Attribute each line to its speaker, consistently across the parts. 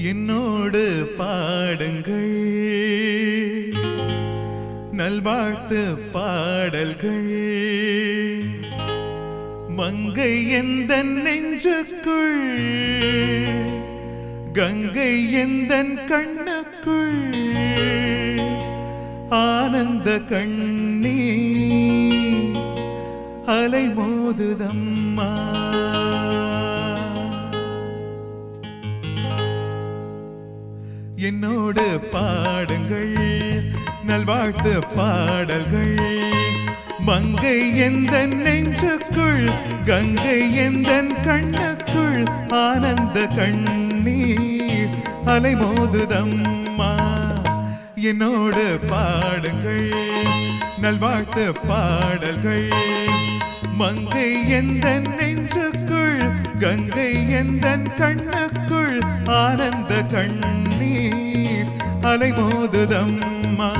Speaker 1: என்னோடு பாடுங்கள். நல்வாழ்த்து பாடல்கள். மங்கை எந்த நெஞ்சுக்குள். கங்கை எந்த கண்ணுக்குள். ஆனந்த கண்ணீ அலை என்னோடு பாடுங்கள். நல்வாழ்த்து பாடல்கள். மங்கை எந்த நெஞ்சுக்குள் கங்கை எந்த கண்ணுக்குள் ஆனந்த கண்ணீர் அலைமோதுதம்மா. என்னோடு பாடுங்கள். நல்வாழ்த்து பாடல்கள். மங்கை எந்த நெஞ்சு கங்கை எந்த கண்ணுக்குள் ஆனந்த கண்ணீர் அலைமோதுதம்மா.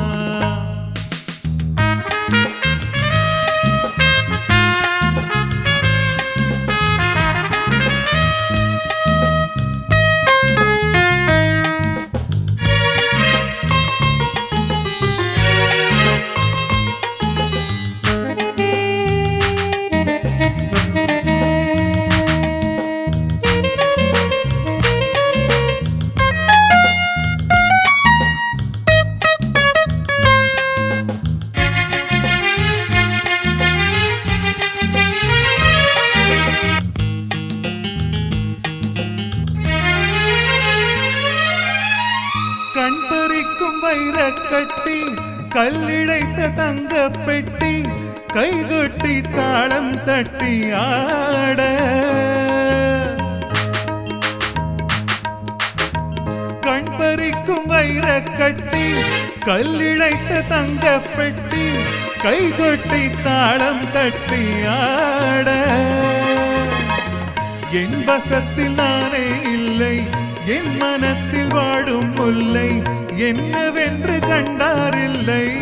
Speaker 1: பறிக்கும் கட்டி கல்லிழைத்த தங்க பெட்டி கைகொட்டி தாளம் தட்டி ஆட. கண் பறிக்கும் வைரக் கட்டி கல்லிழைத்த தங்க பெட்டி கைகொட்டி தாளம் தட்டி ஆட. என் வசத்தில் நானே இல்லை என் மனத்தில் வாடும் முல்லை என்னவென்று கண்டாரில்லை.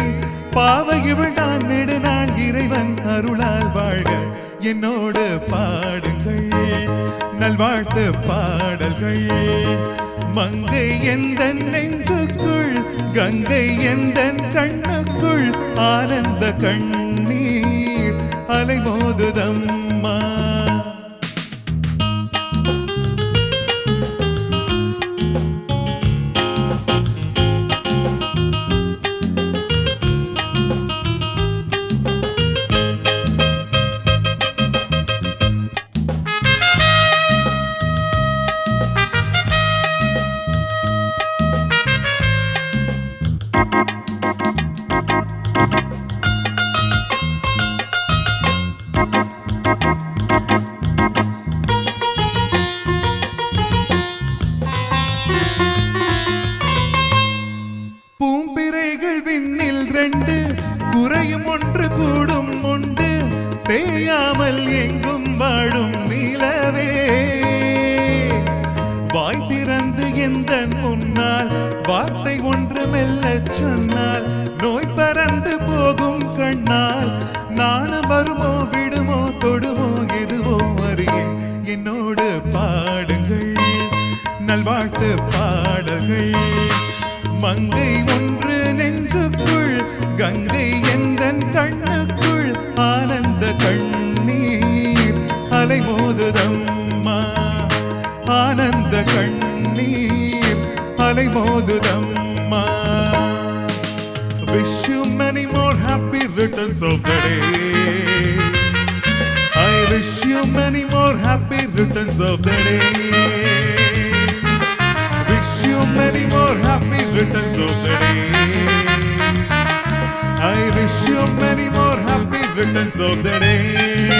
Speaker 1: பாவை இவள் நான் நெடு நான் இறைவன் அருளால் வாழ்க. என்னோடு பாடுங்கள். நல்வாழ்த்து பாடல்கள். மங்கை எந்த நெஞ்சுக்குள் கங்கை எந்த கண்ணுக்குள் ஆனந்த கண்ணீர் அலைமோதுதம்மா. முன்னால் வார்த்தை ஒன்று மெல்ல சொன்னால் நோய் பறந்து போகும் கண்ணால் நாணம் வருமோ விடுமோ தொடுமோ எதுவோ அறியேன் என்னோடு பாடுங்கள். நல்வாழ்த்து பாடல்கள். மங்கை ஒன்று நெஞ்சுக்குள் கங்கை எந்தன் கண்ணுக்குள் ஆனந்த கண்ணீர் அலைமோதுதம்மா ஆனந்த கண்ணீர். அலைமோதுதம்மா Wish you many more happy returns of the day. I wish you many more happy returns of the day. Wish you many more happy returns of the day. I wish you many more happy returns of the day.